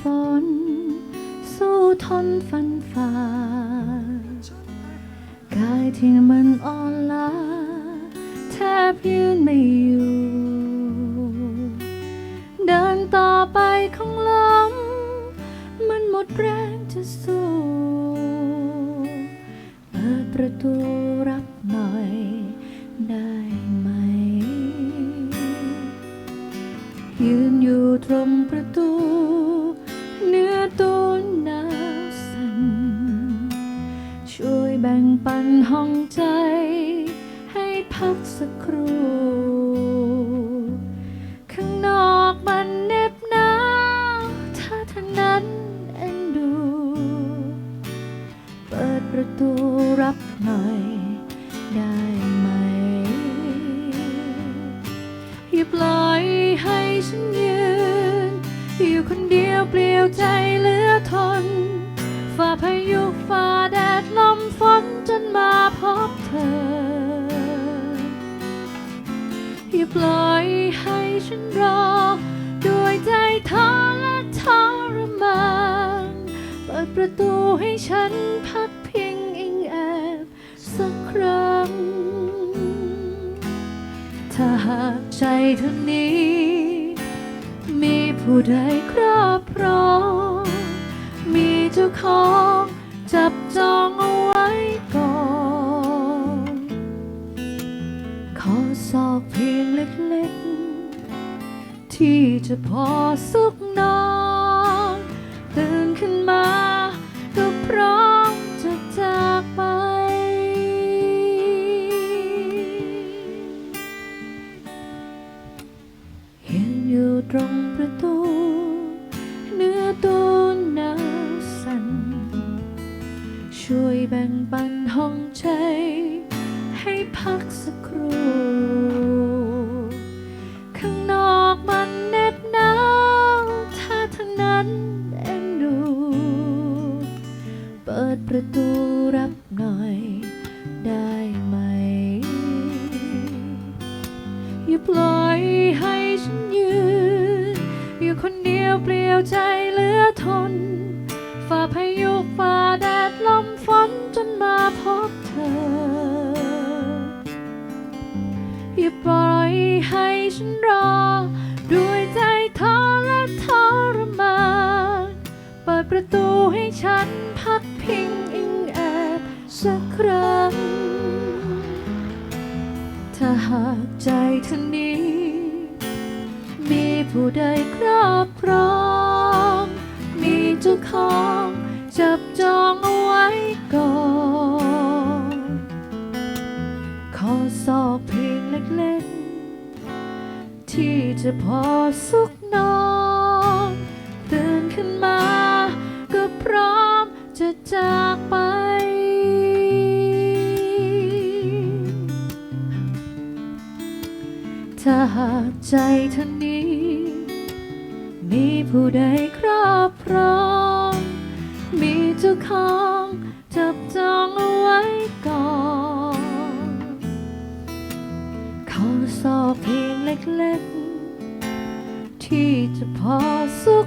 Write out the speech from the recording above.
ฝน สู้ทนฟันฝ่ากายที่มันอ่อนล้าแทบยืนไม่อยู่ เดินต่อไปคงล้มมันหมดแรงจะสู้เปิดประตูรับหน่อยได้ไหม ยืนอยู่ตรงประตู เนื้อตัวหนาวสั่น ช่วยแบ่งปันห้องใจ ให้พักสักครู่ ข้างนอกมันเหน็บหนาวถ้าเท่านั้นเอ็นดู เปิดประตูรับหน่อยได้ไหม อย่าปล่อยให้ฉันยืน อยู่คนเดียวเปลี่ยวใจเหลือทน ฝ่าพายุฝ่าแดดลมฝนจนมาพบเธอ อย่าปล่อยให้ฉันรอ ด้วยใจท้อและทรมานเปิดประตูให้ฉันพักพิงอิงแอบสักครั้ง ถ้าหากใจเท่านี้มี ผู้ใดครอบครอง มีเจ้าของจับจองเอาไว้ก่อน ขอสอกเพียงเล็กๆ ที่จะพอสุขนอนตื่นขึ้น งปันห้องใจ ให้พักสักครู่ ข้างนอกมันเหน็บหนาวถ้าทางนั้นเอ็นดู เปิดประตูรับหน่อยได้ไหม อย่าปล่อยให้ฉันยืน อยู่คนเดียวเปลี่ยวใจเหลือทนฝ่าพายุฝ่าแดดล ให้ฉันรอ ด้วยใจท้อและทรมานเปิดประตูให้ฉันพักพิงอิงแอบสักครั้ง ถ้าหากใจเธอนี้ มีผู้ใดครอบครอง มีเจ้าของจับจองเอาไว้ก่อนขอสอบเพียงเล็กๆ ที่จะพอสุขนอนตื่นขึ้นมา ก็พร้อมจะจากไป ถ้าหากใจท่านี้ มีผู้ใดครอบครอง มีเจ้าของ ล็กๆ ที่จะพอสุข